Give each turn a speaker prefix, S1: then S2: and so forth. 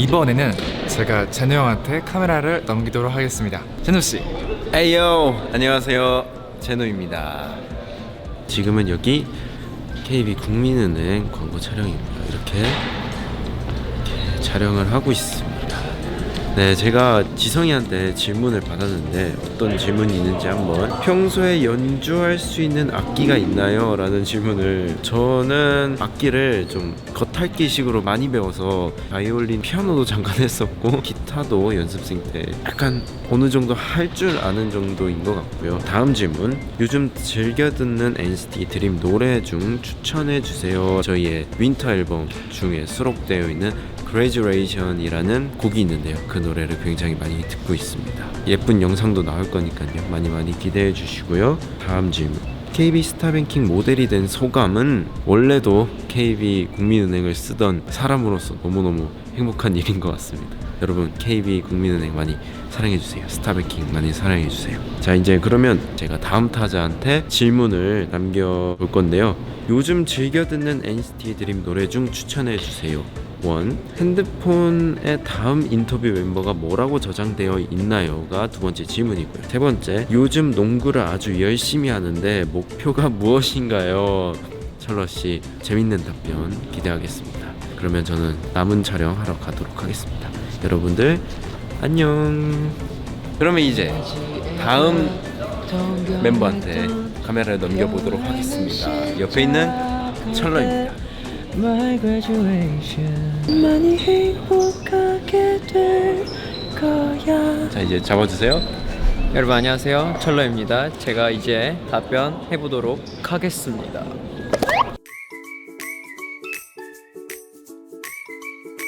S1: 이번에는 제가 제노 형한테 카메라를 넘기도록 하겠습니다. 제노 씨,
S2: 에이요 안녕하세요. 제노입니다. 지금은 여기 KB 국민은행 광고 촬영입니다. 이렇게, 이렇게 촬영을 하고 있습니다 네 제가 지성이한테 질문을 받았는데 어떤 질문이 있는지 한번 평소에 연주할 수 있는 악기가 있나요? 라는 질문을 저는 악기를 좀 겉핥기식으로 많이 배워서 바이올린 피아노도 잠깐 했었고 기타도 연습생 때 약간 어느 정도 할 줄 아는 정도인 것 같고요. 다음 질문. 요즘 즐겨 듣는 NCT 드림 노래 중 추천해 주세요. 저희의 윈터 앨범 중에 수록되어 있는 Graduation이라는 곡이 있는데요. 그 노래를 굉장히 많이 듣고 있습니다. 예쁜 영상도 나올 거니까요. 많이 많이 기대해 주시고요. 다음 질문. KB 스타뱅킹 모델이 된 소감은 원래도 KB 국민은행을 쓰던 사람으로서 너무너무 행복한 일인 것 같습니다. 여러분 KB 국민은행 많이 사랑해 주세요. 스타뱅킹 많이 사랑해 주세요. 자 이제 그러면 제가 다음 타자한테 질문을 남겨 볼 건데요. 요즘 즐겨 듣는 NCT 드림 노래 중 추천해 주세요. 원 핸드폰에 다음 인터뷰 멤버가 뭐라고 저장되어 있나요가 두 번째 질문이고요. 세 번째 요즘 농구를 아주 열심히 하는데 목표가 무엇인가요? 철러 씨 재밌는 답변 기대하겠습니다. 그러면 저는 남은 촬영 하러 가도록 하겠습니다. 여러분들 안녕. 그러면 이제 다음 멤버한테 카메라를 넘겨보도록 하겠습니다. 옆에 있는 철러입니다.
S3: My graduation. 많이 행복하게 될 거야.
S2: 자 이제 잡아주세요.
S4: 여러분 안녕하세요. 철러입니다. 제가 이제 답변 해 보도록 하겠습니다